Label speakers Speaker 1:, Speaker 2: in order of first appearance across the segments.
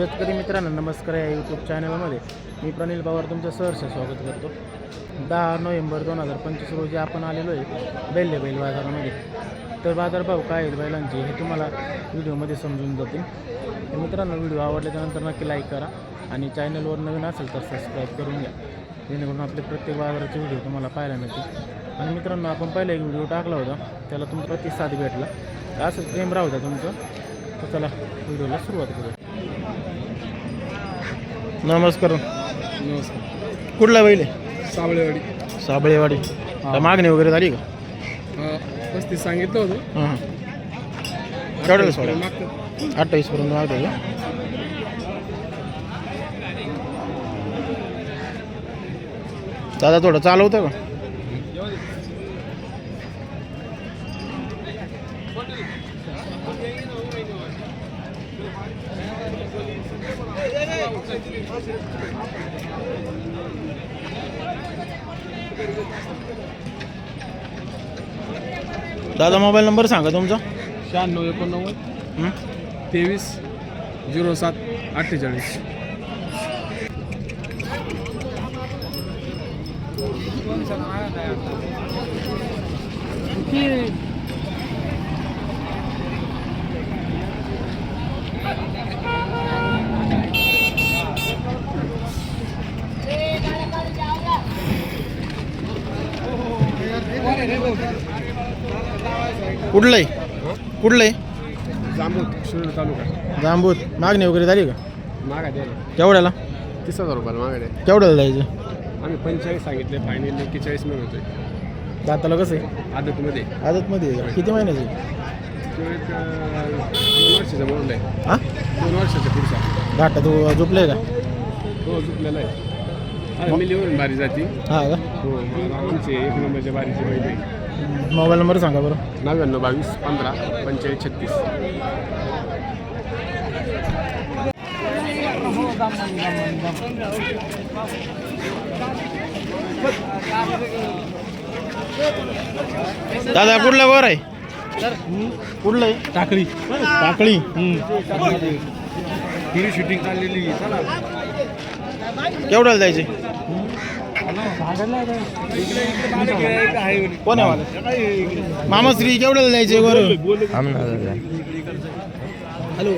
Speaker 1: शेतकरी मित्रांनो नमस्कार या यूट्यूब चॅनलमध्ये मी प्रनिल पवार तुमचं सहर्ष स्वागत करतो. दहा नोव्हेंबर दोन हजार पंचवीस रोजी आपण आलेलो आहे बैल बैल बाजारामध्ये. तर बाजारभाव काय आहेत बैलांचे हे तुम्हाला व्हिडिओमध्ये समजून जातील. मित्रांनो व्हिडिओ आवडल्याच्यानंतर नक्की लाईक करा आणि चॅनलवर नवीन असेल तर सबस्क्राईब करून घ्या. जेणेकरून आपले प्रत्येक बाजाराचे व्हिडिओ तुम्हाला पाहायला मिळतील. आणि मित्रांनो आपण पहिला एक व्हिडिओ टाकला होता. त्याला तुमचा प्रतिसाद भेटला. असंच प्रेम राहू द्या तुमचं. तर चला व्हिडिओला सुरुवात करू नमस्कार.
Speaker 2: नमस्कार.
Speaker 1: कुठला बैल आहे?
Speaker 2: साबळेवाडी.
Speaker 1: मागणी वगैरे झाली का?
Speaker 2: हा पस्तीस सांगितलं होतं.
Speaker 1: हां. हां केवढ्याला सोडा.
Speaker 2: मागतं.
Speaker 1: अठ्ठावीसपर्यंत मागतो का? दादा थोडं चालवतं का? दादा मोबाईल नंबर सांगा तुमचा.
Speaker 2: शहाण्णव एकोणनव्वद.
Speaker 1: हं?
Speaker 2: तेवीस झिरो सात अठ्ठेचाळीस.
Speaker 1: कुठलं आहे कुठलं आहे
Speaker 2: जांबूत तालुका.
Speaker 1: जांबूत मागणी वगैरे झाली का?
Speaker 2: मागा द्यायला.
Speaker 1: केवढ्याला?
Speaker 2: तीस हजार रुपयाला मागा द्या
Speaker 1: केवढ्याला द्यायचं?
Speaker 2: आम्ही पंचेचाळीस सांगितले फायनल एक्केचाळीस मिळून होतोय.
Speaker 1: दाताला कसं आहे?
Speaker 2: आदतमध्ये.
Speaker 1: आदतमध्ये आहे का? किती महिन्याचं आहे?
Speaker 2: तो एक अं, दोन वर्षाचा म्हणून आहे
Speaker 1: हां?
Speaker 2: दोन वर्षाचा पुढचा
Speaker 1: घाटा तू झोपले का?
Speaker 2: तो झुकलेला आहे. हा मिलीवरून बारी जाती.
Speaker 1: हा का?
Speaker 2: हो आमचे एक नंबरच्या बारीचे बैल आहे.
Speaker 1: मोबाईल नंबर सांगा बरं.
Speaker 2: नव्याण्णव बावीस पंधरा पंचेचाळीस छत्तीस.
Speaker 1: दादा कुठला वर आहे? कुठलं आहे
Speaker 2: टाकळी.
Speaker 1: टाकळी
Speaker 2: हिरी शूटिंग चाललेली चला.
Speaker 1: केवढ्याला द्यायचे कोण आहे वाला? मामाश्री केवढ्याला द्यायचे वर
Speaker 3: हॅलो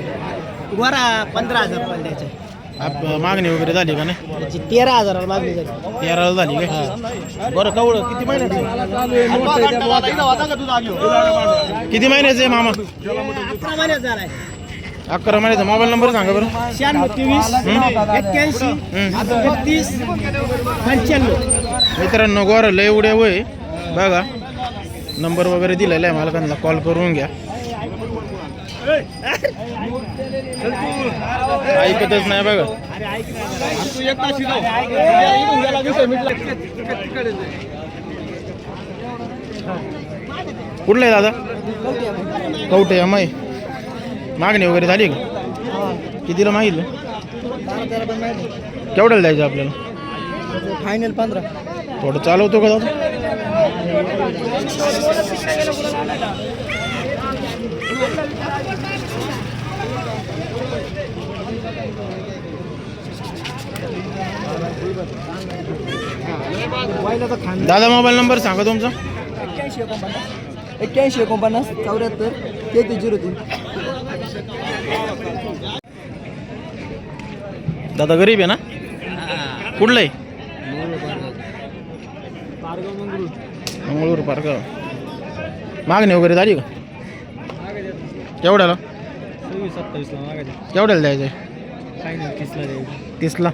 Speaker 3: बरा पंधरा हजार रुपये द्यायचे.
Speaker 1: आप मागणी वगैरे झाली का नाही?
Speaker 3: त्याची तेरा हजाराला मागणी झाली.
Speaker 1: तेराला झाली काय बरं कवडं किती महिन्याचं? किती महिन्याचं आहे मामा?
Speaker 3: अकरा महिन्यात झालाय.
Speaker 1: अकरा महिन्याचा मोबाईल नंबर सांगा बरं.
Speaker 3: शहाण्णव तेवीस एक्क्याऐंशी एकतीस पंच्याण्णव.
Speaker 1: मित्रांनो गोर लय उड्या वय. बघा. नंबर वगैरे दिलेला आहे मालकांना. कॉल करून घ्या. ऐकतच नाही बघा. कुठलं आहे दादा? कवटे अमाय मागणी वगैरे झाली का? कितीला मागितलं? केवढ्याला द्यायचं आपल्याला?
Speaker 3: फायनल पंधरा.
Speaker 1: थोडं चालवतो का दादा? दादा मोबाईल नंबर सांगा तुमचा.
Speaker 3: एक्क्याऐंशी एकोणपन्नास. एक्क्याऐंशी एकोणपन्नास चौऱ्याहत्तर तेहतीस झिरो तीन.
Speaker 1: दादा गरीब आहे ना? कुठलं आहे मंगळूर पारगाव. मागणी वगैरे झाली का? केवढ्याला
Speaker 3: सत्तावीसला
Speaker 1: केवढ्याला द्यायचं आहे
Speaker 3: फायनल तीसला
Speaker 1: तीसला?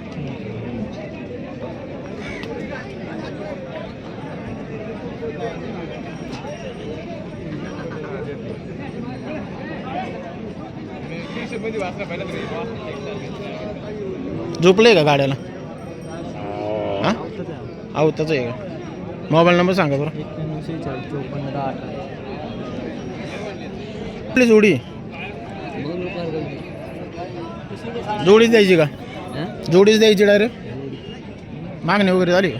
Speaker 1: झोपले का गाड्याला? हा? आहो त्याचं आहे का? मोबाईल नंबर सांगा बरं. आपली जोडी. जोडीच द्यायची का? जोडीच द्यायची डायरेक्ट मागणी वगैरे झाली का?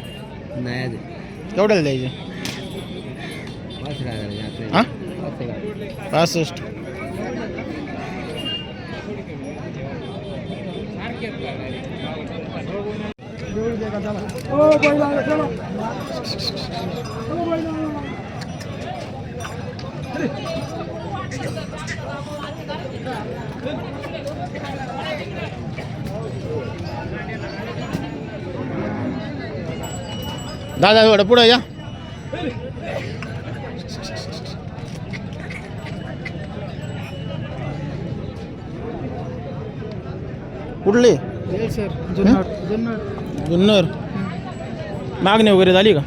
Speaker 3: नाही
Speaker 1: केवढ्याला द्यायची. हां? पासष्ट. दादा थोडं पुढं या. कुठले? जुन्नर. मागणी वगैरे झाली का?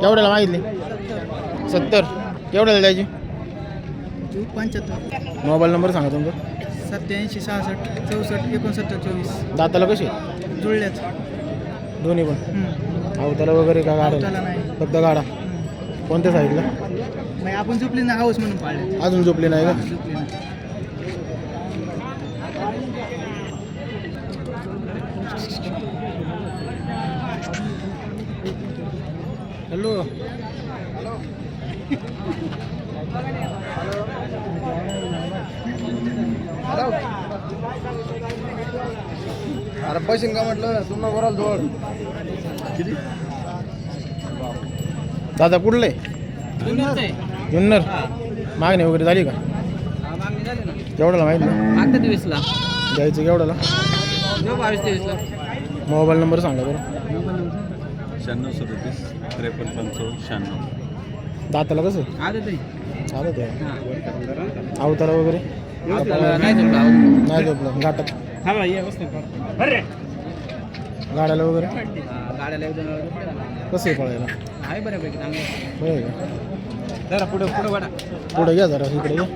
Speaker 1: केवढ्याला मागितली? सत्तर. केवढ्याला द्यायची?
Speaker 4: पंच्याहत्तर
Speaker 1: मोबाईल नंबर सांगा तुमचा.
Speaker 4: सत्याऐंशी सहासष्ट चौसष्ट एकोणसत्तर चोवीस.
Speaker 1: दाताला कसे?
Speaker 4: जुळल्यात
Speaker 1: दोन्ही पण? अवताला वगैरे का
Speaker 4: त्याला नाही.
Speaker 1: फक्त गाडा? कोणत्या साईडला?
Speaker 4: आपण झोपली ना हाऊस म्हणून पाळले
Speaker 1: अजून झोपली नाही का?
Speaker 4: झोपली ना
Speaker 1: हॅलो.
Speaker 4: अरे पैसे का म्हटलं? तुम्हाला बराल जोड.
Speaker 1: दादा कुठले? जुन्नर. मागणी वगैरे झाली का? केवढ्याला माहिती नाही. द्यायचं केवढ्याला मोबाईल नंबर सांगा बरं.
Speaker 5: शहाण्णव सदतीस त्रेपन्न पंचावन्न शहाण्णव.
Speaker 1: दाताला कसं? चालत आहे अवताला वगैरे?
Speaker 4: नाही झोपला
Speaker 1: गाठात गाड्याला वगैरे?
Speaker 4: गाड्याला
Speaker 1: कसं आहे पळायला?
Speaker 4: आहे बऱ्यापैकी चांगलं.
Speaker 1: बरं आहे का?
Speaker 4: जरा पुढे पुढे वाटा
Speaker 1: पुढे घ्या जरा इकडे घ्या.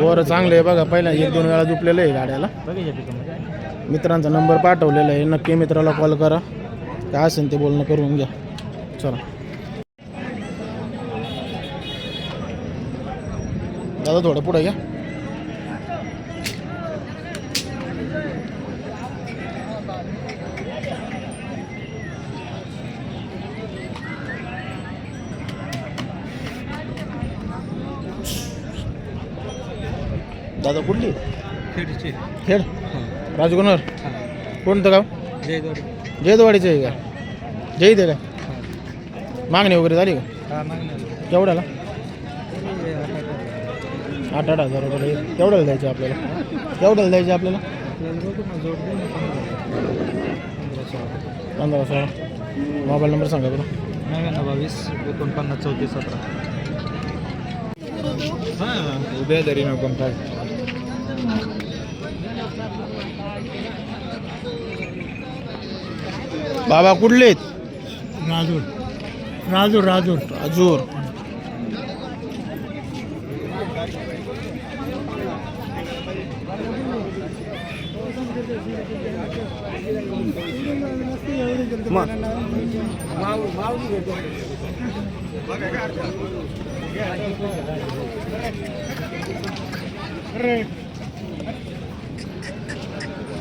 Speaker 1: बरं चांगलं आहे बघा. पहिला एक दोन वेळा झुपलेलं आहे गाड्याला. मित्रांचा नंबर पाठवलेला आहे. नक्की मित्राला कॉल करा. काय असेल ते बोलणं करून घ्या. चला. दादा थोडं पुढे घ्या. दादा कुठली?
Speaker 4: खेडचे.
Speaker 1: खेड? राजगुनर कोणतं गाव?
Speaker 4: जयदोडी
Speaker 1: जयदवाडीचं आहे का? जय दे का? मागणी वगैरे झाली का?
Speaker 4: हा
Speaker 1: केवढ्याला आठ आठ हजार. रुपये केवढ्याला द्यायचे आपल्याला? केवढ्याला द्यायचे आपल्याला? पंधरा सोळा. मोबाईल नंबर सांगा बरं.
Speaker 4: नव्याण्णव बावीस एकोणपन्नास चौतीस सतरा.
Speaker 1: उद्या तरी नको बाबा कुठले आहेत?
Speaker 4: राजूर. राजूर राजूर.
Speaker 1: राजूर.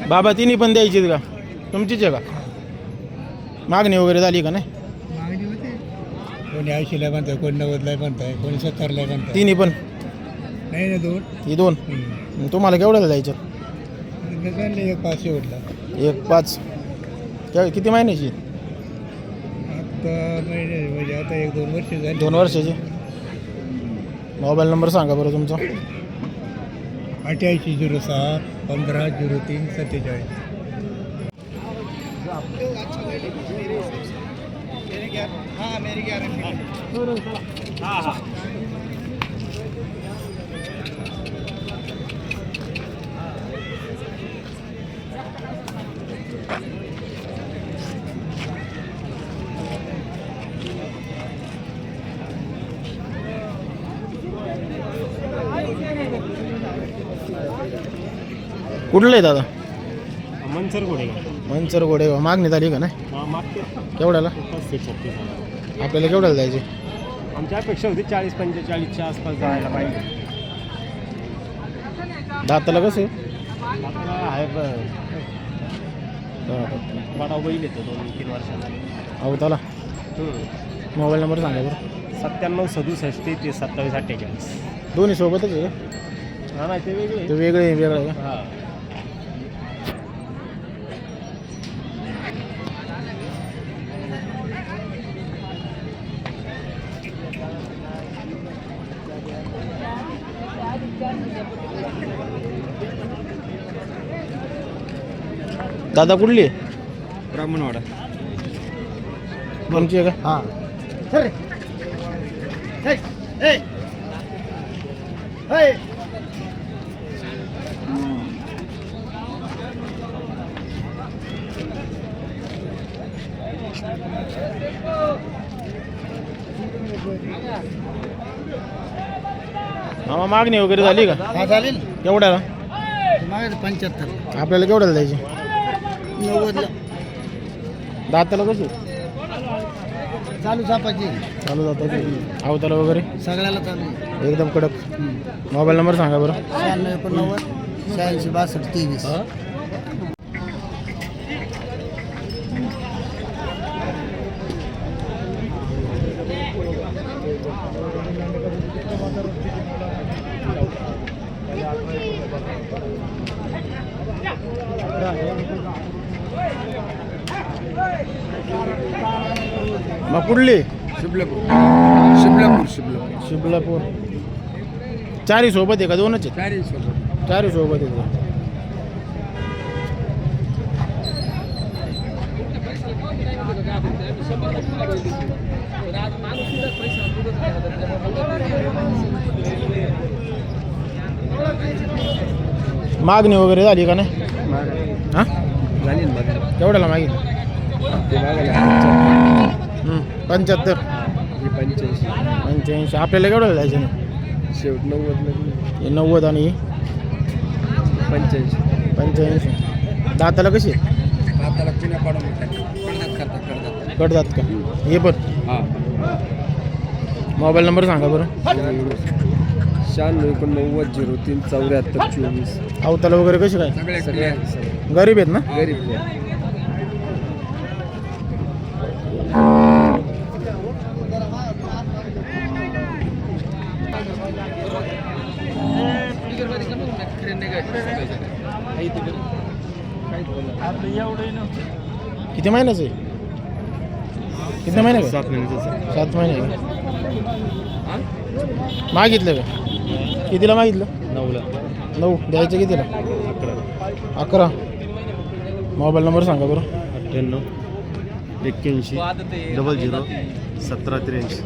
Speaker 1: बाबा तिन्ही पण द्यायचीत का? तुमचीच आहे का? मागणी वगैरे झाली का नाही?
Speaker 4: मागणी होते.
Speaker 6: कोणी ऐंशीला म्हणताय कोणी नव्वदला म्हणताय कोणी सत्तरला म्हणताय.
Speaker 1: तिन्ही पण?
Speaker 6: नाही ना दोन?
Speaker 1: ही दोन?
Speaker 6: हम्म.
Speaker 1: तुम्हाला केवढ्याला द्यायचं
Speaker 6: चालले एक पाचशे उठला
Speaker 1: एक पाच. क्या- किती महिन्याची?
Speaker 6: आता महिने म्हणजे आता एक दोन वर्ष झाली.
Speaker 1: दोन वर्षाची? मोबाईल नंबर सांगा बरं तुमचा.
Speaker 6: अठ्याऐंशी झिरो सहा पंधरा झिरो तीन सत्तेचाळीस.
Speaker 1: कुठलं आहे दादा?
Speaker 5: मनसर गोडे
Speaker 1: मंचर गोडे मागणी झाली का नाही?
Speaker 5: मागते
Speaker 1: केवढ्याला?
Speaker 5: छत्तीस
Speaker 1: आपल्याला केवढ्याला द्यायची?
Speaker 5: आमची अपेक्षा होती चाळीस पंचेचाळीसच्या आसपास जायला पाहिजे.
Speaker 1: दाताला कसं?
Speaker 5: आपल्याला आहे ब-
Speaker 1: सहा दात
Speaker 5: वाडा बैल येतो दोन तीन वर्षाला.
Speaker 1: अवताला मोबाईल नंबर सांगा बरं.
Speaker 5: सत्त्याण्णव सदुसष्ट ते सत्तावीस अठ्ठेचाळीस.
Speaker 1: दोन्ही सोबतच आहे का?
Speaker 5: हा नाही ते वेगळे
Speaker 1: ते वेगळे आहे, वेगळं आहे का?
Speaker 5: हा.
Speaker 1: दादा कुठली? आहे
Speaker 5: ब्राह्मणवाडा.
Speaker 1: तुमची आहे का?
Speaker 4: हां.
Speaker 1: मामा मागणी वगैरे झाली का?
Speaker 4: हा चालेल
Speaker 1: केवढ्याला
Speaker 4: मागायचं पंच्याहत्तर.
Speaker 1: आपल्याला केवढ्याला द्यायची?
Speaker 4: नव्वदला.
Speaker 1: दाताला कशी
Speaker 4: चालू सापाची.
Speaker 1: चालू जातात अवताला वगैरे?
Speaker 4: सगळ्याला चालू. आहे.
Speaker 1: एकदम कडक. मोबाईल नंबर सांगा बरं.
Speaker 4: शहाण्णव एकोणनव्वद शहाऐंशी बासष्ट तेवीस.
Speaker 1: कुठली?
Speaker 5: शिबलापूर. शिबलापूर शिबलापूर.
Speaker 1: शिबलापूर. चारही सोबत आहे का? दोनच आहेत?
Speaker 5: चारी सोबत.
Speaker 1: चारही सोबत आहेत? मागणी वगैरे झाली का नाही? हां?
Speaker 5: झाली ना बघा
Speaker 1: केवढ्याला मागितलं?
Speaker 5: ते
Speaker 1: पंच्याहत्तर.
Speaker 5: पंच्याऐंशी.
Speaker 1: पंच्याऐंशी. आपल्याला केवढ्याला द्यायचं नाही.
Speaker 5: शेवट नव्वद
Speaker 1: हे नव्वद आणि
Speaker 5: पंच्याऐंशी.
Speaker 1: पंच्याऐंशी. दाताला कशी?
Speaker 5: हाताला पुण्या पाडून
Speaker 1: का? हे पण.
Speaker 5: हा.
Speaker 1: मोबाईल नंबर सांगा बरं.
Speaker 5: शहाण्णव एकोणनव्वद झिरो तीन चौऱ्याहत्तर चोवीस.
Speaker 1: अवताला वगैरे कशी काय? गरीब आहेत ना?
Speaker 5: गरीब
Speaker 1: किती महिन्याचं आहे? किती महिने
Speaker 5: सात महिन्याचं
Speaker 1: सात महिने मागितलं का? कितीला मागितलं?
Speaker 5: नऊला.
Speaker 1: नऊ. द्यायचं कितीला?
Speaker 5: अकरा.
Speaker 1: अकरा. मोबाईल नंबर सांगा बरं.
Speaker 5: अठ्ठ्याण्णव एक्क्याऐंशी डबल झिरो सतरा त्र्याऐंशी.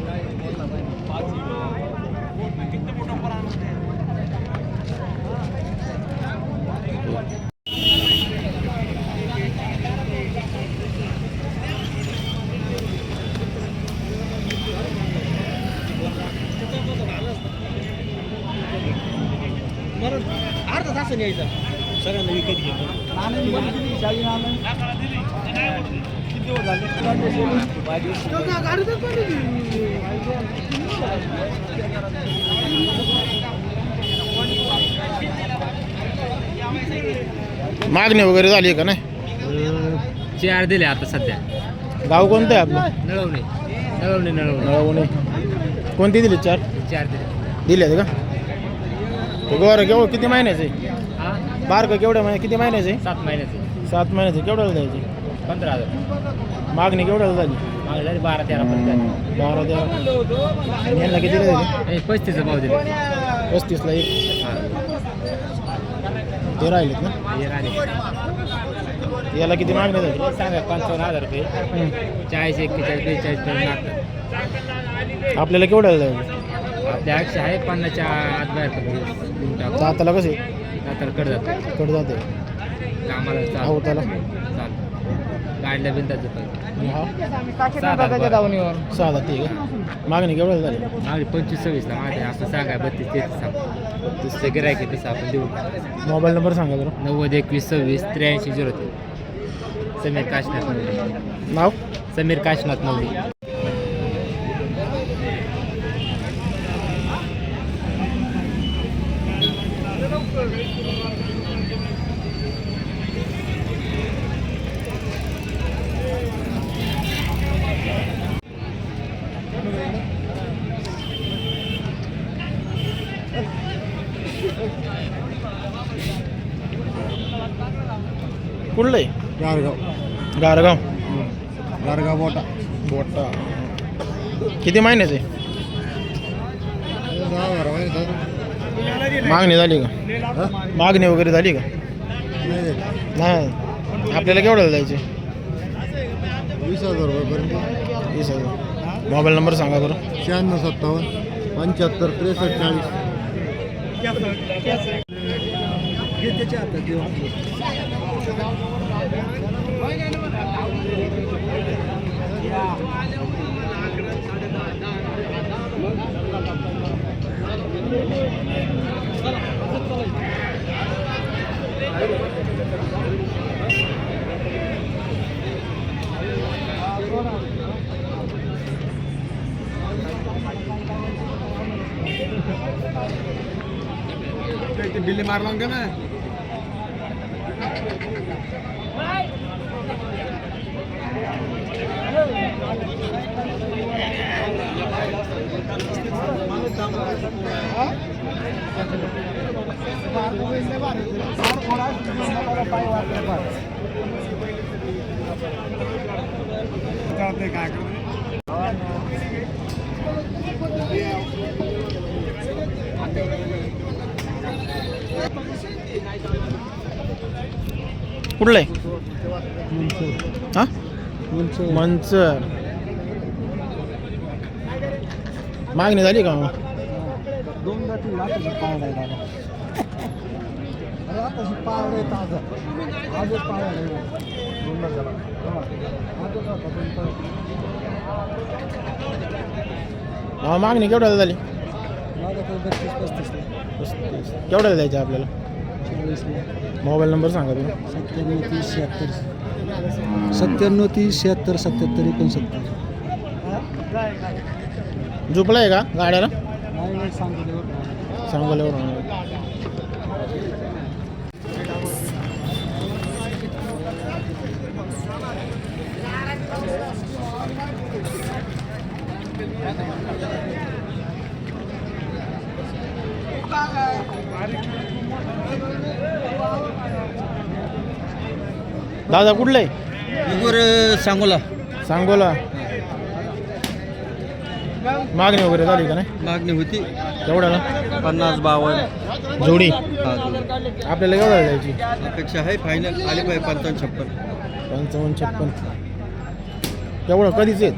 Speaker 1: मागणी वगैरे झाली का नाही?
Speaker 5: चार दिले आता सध्या.
Speaker 1: गाव कोणतं आहे आपलं?
Speaker 5: नळवणे. नळवणे नळवणे.
Speaker 1: नळवणे. कोणती दिली चार?
Speaker 5: चार दिले.
Speaker 1: दिले का? ते गोर किती महिन्याचं? आहे
Speaker 5: हा
Speaker 1: बार का केवढ्या महिन्या किती महिन्याचं? आहे
Speaker 5: सात महिन्याचे.
Speaker 1: सात महिन्याचं. केवढ्याला द्यायची?
Speaker 5: पंधरा हजार.
Speaker 1: मागणी केवढ्याला झाली?
Speaker 5: मागे झाले बारा तेरा पर्यंत.
Speaker 1: बारा तेरा. यांना कितीला दिली?
Speaker 5: पस्तीसचा भाव दिले.
Speaker 1: पस्तीसला एक. ते राहिलेत ना?
Speaker 5: हे राहिले.
Speaker 1: याला किती मागणी झाली?
Speaker 5: सांगा पंचावन्न हजार रुपये. चाळीस एक्केचाळीस बेचाळीस पर्यंत लागतात
Speaker 1: आपल्याला केवढ्याला द्यायची?
Speaker 5: आपल्या आठशे आहे पन्नासच्या आत बाहेर पडतो. देऊन टाकू
Speaker 1: दाताला कसे?
Speaker 5: नंतर कड जातो.
Speaker 1: कड जाते
Speaker 5: कामाला
Speaker 1: हो त्याला
Speaker 5: गाडीला
Speaker 1: हा? सहा ठीक आहे. मागणी केवढ्याला झाली
Speaker 5: मागली पंचवीस सव्वीसला माझे असं सांगा बत्तीस तेहतीस सांग. दुसरं गिरायक तसं आपण देऊ.
Speaker 1: मोबाईल नंबर सांगा बरं.
Speaker 5: नव्वद एकवीस सव्वीस त्र्याऐंशी झिरो तीन. समीर काशनाथ नवली
Speaker 1: नाव?
Speaker 5: समीर काशनाथ नवली
Speaker 1: कुठलं आहे?
Speaker 6: गारगाव.
Speaker 1: गारगाव.
Speaker 6: गारगाव मोठा
Speaker 1: बोटा. किती महिन्याचे?
Speaker 6: दहा बारा महिने
Speaker 1: मागणी झाली का? मागणी वगैरे झाली का? नाही. आपल्याला केवढ्याला द्यायचे
Speaker 6: वीस हजार रुपयापर्यंत.
Speaker 1: वीस हजार. मोबाईल नंबर सांगा बरं.
Speaker 6: शहाण्णव सत्तावन्न पंच्याहत्तर त्रेसष्ट चाळीस. बिल्ली मारला का ना. काय
Speaker 1: कुठलं आहे? मंचर मागणी झाली का मग
Speaker 4: दोनदा तीन आताशी पाळला आहे दादा अरे आताशी पाळलं आहे ताजं आजच पाळायला आहे दोनदा झाला हा. आजच आता पण परत.
Speaker 1: हा, मागणी केवढ्याला झाली
Speaker 4: माझा तर बत्तीस
Speaker 1: पस्तीस. केवढ्याला द्यायचे आपल्याला मोबाईल नंबर सांगा तुम्ही
Speaker 4: सत्त्याण्णव तीस शहात्तर सत्त्याण्णव तीस शहात्तर सत्याहत्तर एकोणसत्तर.
Speaker 1: झोपला आहे का गाड्याला? सांगोल्यावर दादा कुठलं? आहे
Speaker 4: सांगोला.
Speaker 1: सांगोला. मागणी वगैरे झाली का नाही?
Speaker 4: मागणी होती.
Speaker 1: केवढ्याला
Speaker 4: पन्नास बावन्न.
Speaker 1: जोडी?
Speaker 4: हा
Speaker 1: आपल्याला केवढ्याला द्यायची?
Speaker 4: अपेक्षा आहे फायनल आले पाहिजे पंचावन्न छप्पन.
Speaker 1: पंचावन्न छप्पन. केवढं कधीच येत?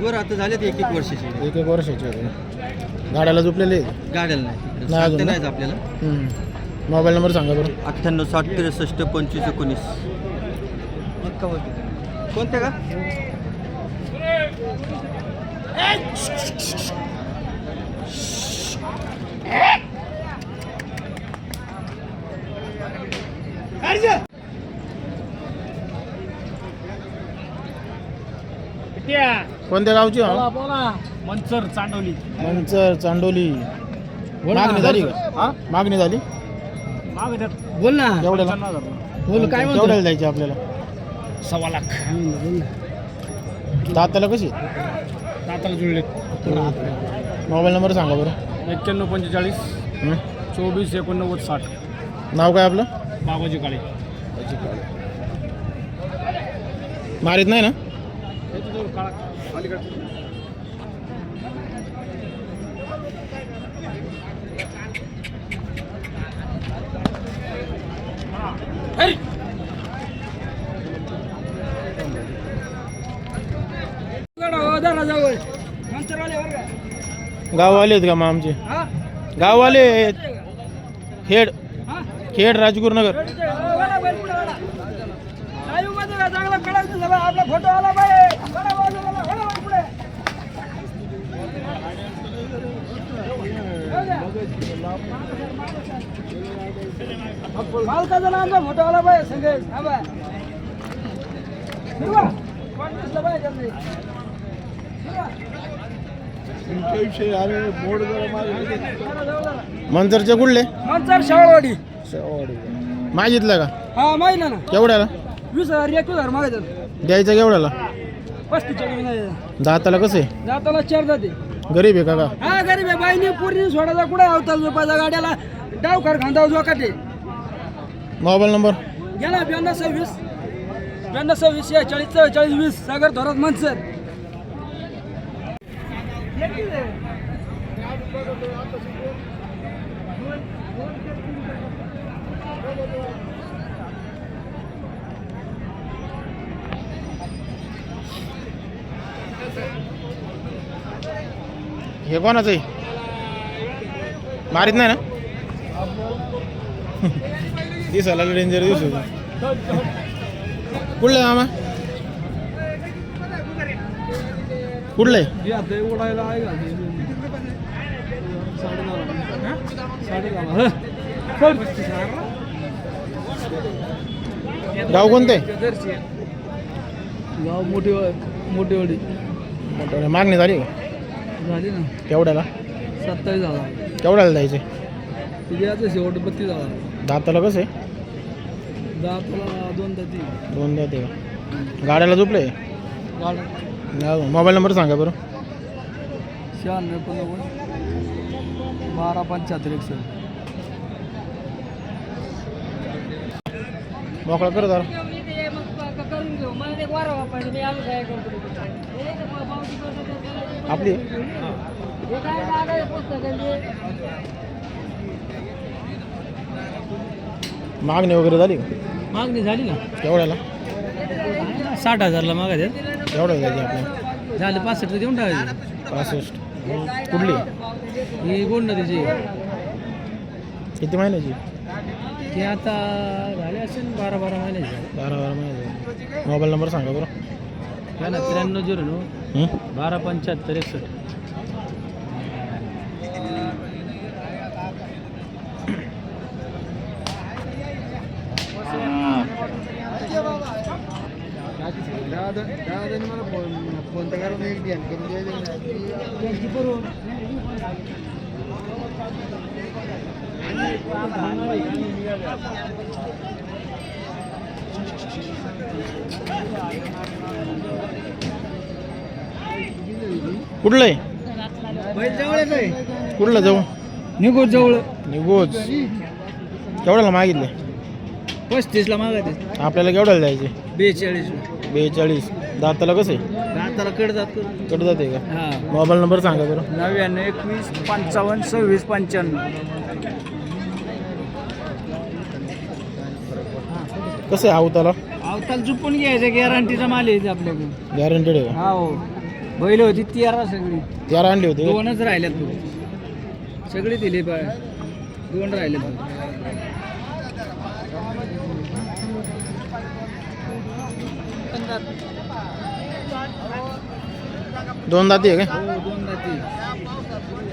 Speaker 4: वर आता झाले ते एक एक वर्षाचे.
Speaker 1: एक एक वर्षाचे होते गाड्याला झोपलेले? आहेत
Speaker 4: गाड्याला नाही.
Speaker 1: नाही
Speaker 4: सांगते
Speaker 1: अजून ना?
Speaker 4: नाहीच आपल्याला.
Speaker 1: मोबाईल नंबर सांगा बरं.
Speaker 4: अठ्ठ्याण्णव साठ त्रेसष्ट पंचवीस एकोणीस. कोणते का?
Speaker 1: कोणत्या गावची हा?
Speaker 4: मंचर चांडवली
Speaker 1: मंचर चांडोली. मागणी झाली का? मागणी झाली?
Speaker 4: बोल ना. बोल काय
Speaker 1: द्यायची आपल्याला?
Speaker 4: सव्वा लाख.
Speaker 1: दाताला कशी?
Speaker 4: दाताला जुळले
Speaker 1: मोबाईल नंबर सांगा बरं.
Speaker 4: एक्क्याण्णव पंचेचाळीस
Speaker 1: हं?
Speaker 4: चोवीस एकोणनव्वद साठ.
Speaker 1: नाव काय आपलं?
Speaker 4: बाबाजी काळे.
Speaker 1: मारीत नाही ना? गाववाले आहेत. का मग आमचे? गाववाले आहेत. खेड. खेड राजगुरुनगर
Speaker 7: आपला फोटो आला फोटो पाहिजे
Speaker 1: मंचरचे कुठले?
Speaker 7: मंचर शाळवाडी.
Speaker 1: मागितलं का?
Speaker 7: हा माहिती ना.
Speaker 1: केवढ्याला
Speaker 7: वीस हजार एकवीस हजार मागायचं
Speaker 1: द्यायचं केवढ्याला
Speaker 7: पस्तीसच्या कमी नाही.
Speaker 1: दाताला कसं आहे?
Speaker 7: जाताला चार जाते.
Speaker 1: गरीब आहे का का?
Speaker 7: हा गरीब आहे. बाईनी पूर्णी सोडायचा. कुठे अवताल झोपायचा गाड्याला? डाव कर खांदा झोकाटे
Speaker 1: मोबाईल नंबर?
Speaker 7: गेला ब्याण्णव सव्वीस.
Speaker 4: ब्याण्णव सव्वीस चाळीस चव्वेचाळीस वीस. सागर थोरात मनसर.
Speaker 1: हे कोणाचं आहे? मारित नाही ना? दिसायला डेंजर दिसू कुठलं आहे मामा? कुठलं? आहे
Speaker 4: उडायला आहे का?
Speaker 1: गाव कोणतं? आहे
Speaker 4: गाव मोठी मोठीवाडी.
Speaker 1: मोठं मागणी झाली का?
Speaker 4: झाली ना.
Speaker 1: केवढ्याला?
Speaker 4: सत्तावीस हजार.
Speaker 1: केवढ्याला द्यायचे
Speaker 4: तिथे आता शेवट बत्तीस हजार.
Speaker 1: दाताला कसं? आहे
Speaker 4: दहा दोन दाती.
Speaker 1: दोन द्या का? गाड्याला झोपले?
Speaker 4: गाड
Speaker 1: मोबाईल नंबर सांगा बरं.
Speaker 4: शहाण्णव एकोणनव्वद बारा पंच्याहत्तर एकसष्ट.
Speaker 1: मोकळा कर जरा. आपली? मागणी वगैरे झाली
Speaker 4: मागणी झाली ना.
Speaker 1: केवढ्याला
Speaker 4: साठ हजारला मागायचे
Speaker 1: केवढ्याला द्यायची आपल्याला
Speaker 4: झाले पासष्ट देऊन टाकायचे
Speaker 1: पासष्ट. कुठली?
Speaker 4: ही गोड नदीची
Speaker 1: किती महिन्याची?
Speaker 4: ते आता झाले असेल बारा बारा महिन्याचे.
Speaker 1: बारा बारा महिन्याची. मोबाईल नंबर सांगा बरं.
Speaker 4: काय ना त्र्याण्णव झिरो नऊ
Speaker 1: हं?
Speaker 4: बारा पंच्याहत्तर एकसष्ट.
Speaker 1: कुठलं आहे. कुठलं जाऊ?
Speaker 4: निघो जवळ.
Speaker 1: निघोज केवढ्याला मागितले
Speaker 4: पस्तीसला मागायचे
Speaker 1: आपल्याला केवढ्याला द्यायचे?
Speaker 4: बेचाळीस
Speaker 1: बेचाळीस. दाताला कसं आहे?
Speaker 4: दाताला कड जात
Speaker 1: कडे जाते का?
Speaker 4: हा.
Speaker 1: मोबाईल नंबर सांगा बरं.
Speaker 4: नव्याण्णव एकवीस पंचावन्न सव्वीस पंच्याण्णव.
Speaker 1: कसं आहे आवताला?
Speaker 4: अवताल चुपून घ्यायचं गॅरंटीचा माल आहे आपल्याकडे.
Speaker 1: गॅरंटेड आहे का?
Speaker 4: हा हो. बैल होती तेरा सगळी.
Speaker 1: त्याला आणली होती का?
Speaker 4: दोनच राहिल्यात सगळी दिली बा दोन राहिले
Speaker 1: दोन दाती आहे का?
Speaker 4: हो दोन राहते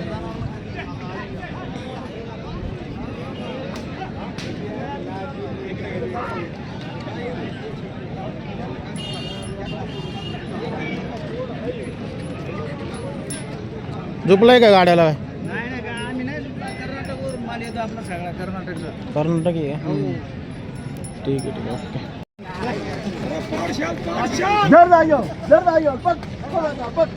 Speaker 1: झोपलाय का गाड्याला?
Speaker 4: नाही नाही का आम्ही नाही कर्नाटकवरून माल येतो आपला सगळा कर्नाटकचा
Speaker 1: कर्नाटक आहे का? ठीक आहे ठीक आहे. ओके.
Speaker 3: जर जायो जर जायो पक पक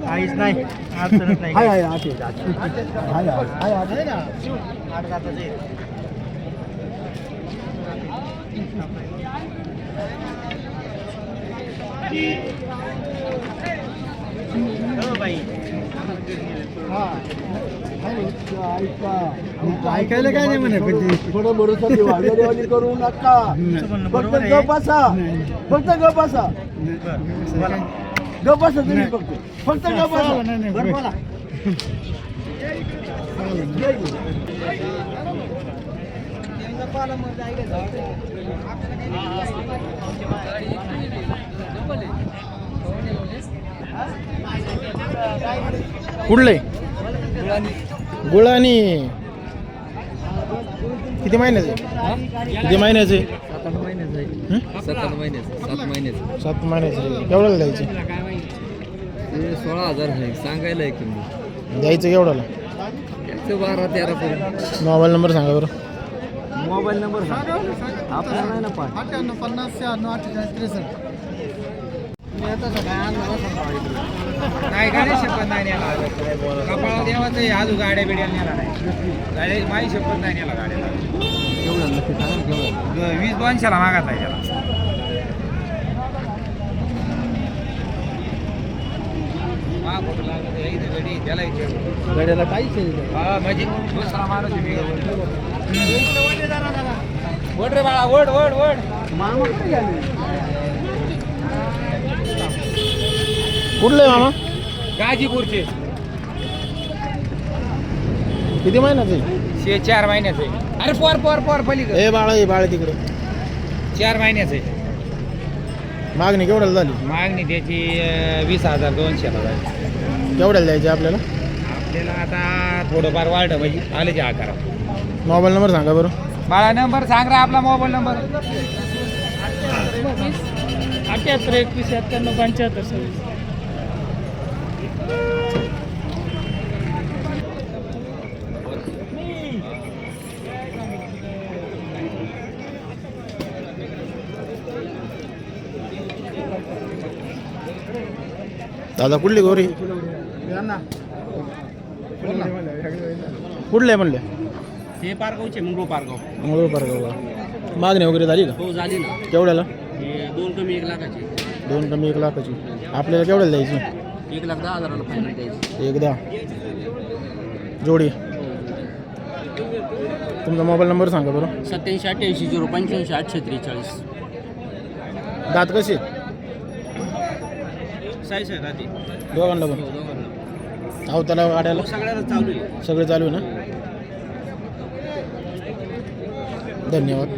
Speaker 1: काहीच नाही अडचणच नाही.
Speaker 3: हाय हाय आते हाय हाय हाय आते ऐकायला काय नाही म्हणे थोडं भरोसा वेळेवाली करू नका. फक्त ग बसा. फक्त ग बसा. ग बसा तुम्ही फक्त. फक्त ग बसा. बरं बोला.
Speaker 1: कुठले? गुळानी. किती महिन्याचे? किती महिन्याचे?
Speaker 4: सात महिन्याचा. आहे?
Speaker 8: सात महिन्याचं. सात महिन्याचं.
Speaker 1: केवढ्याला द्यायचे?
Speaker 8: ते सोळा हजार आहे. सांगायला आहे किंमत
Speaker 1: द्यायचं केवढ्याला
Speaker 8: त्याचं बारा तेरा पर्यंत.
Speaker 1: मोबाईल नंबर सांगा बरं.
Speaker 4: मोबाईल नंबर आपल्याला नाही ना पाठ.
Speaker 3: अठ्ठ्याण्णव पन्नास शहाण्णव अठ्ठेचाळीस त्रेसष्ट.
Speaker 5: नाही गाडी शपथ नाही न्याला कपाळा देवाचं आहे, अजून गाड्या बिड्या न्याला नाही गाड्या माझी शपथ नाही न्याला गाड्याला ग- वीस दोनशेला मागत आहे त्याला. मा कुठं लागत आहे, इथं गडी, त्याला इथे.
Speaker 4: गड्याला काहीच आहे
Speaker 5: हा, म्हणजे दुसरा माणूस आहे मी. ओढ रे बाळा ओढ ओढ ओढ
Speaker 4: मामा
Speaker 1: कुठलं आहे मामा?
Speaker 5: गाजीपूरचे.
Speaker 1: किती महिन्याचं? आहे
Speaker 5: शे चार महिन्याचे. अरे पोर पोर पोर पलीकडे.
Speaker 1: ए बाळा ए बाळ तिकडे.
Speaker 5: चार महिन्याचे.
Speaker 1: मागणी केवढ्याला झाली?
Speaker 5: मागणी त्याची अं, वीस हजार दोनशेला जाईल
Speaker 1: केवढ्याला द्यायची आपल्याला?
Speaker 5: आपल्याला आता थोडंफार वाढलं म्हणजे आले जे आकार
Speaker 1: मोबाईल नंबर सांगा बरं.
Speaker 5: बाळा नंबर सांग रे आपला मोबाईल नंबर.
Speaker 7: अठ्याहत्तर एकवीस एक्क्याण्णव पंच्याहत्तर सव्वीस.
Speaker 1: दादा कुठली गोरी? कुठले? म्हणले?
Speaker 7: हे पारगावचे मंगळू पारगाव.
Speaker 1: मंगळूर पारगावला. मागणी वगैरे झाली का?
Speaker 7: हो झाली ना.
Speaker 1: केवढ्याला?
Speaker 7: हे दोन कमी एक लाखाचे.
Speaker 1: दोन कमी एक लाखाची. आपल्याला केवढ्याला द्यायची?
Speaker 7: एक लाख दहा हजाराला फायनल द्यायची.
Speaker 1: एकदा जोडी. तुमचा मोबाईल नंबर सांगा बरं.
Speaker 7: सत्याऐंशी अठ्ठ्याऐंशी झिरो पंच्याऐंशी आठशे त्रेचाळीस.
Speaker 1: दात कसे?
Speaker 7: साईज आहे राहते
Speaker 1: दोघांना पण. अहो त्याला गाड्याला
Speaker 7: सगळ्याला चालू आहे.
Speaker 1: सगळे चालू आहे ना? धन्यवाद.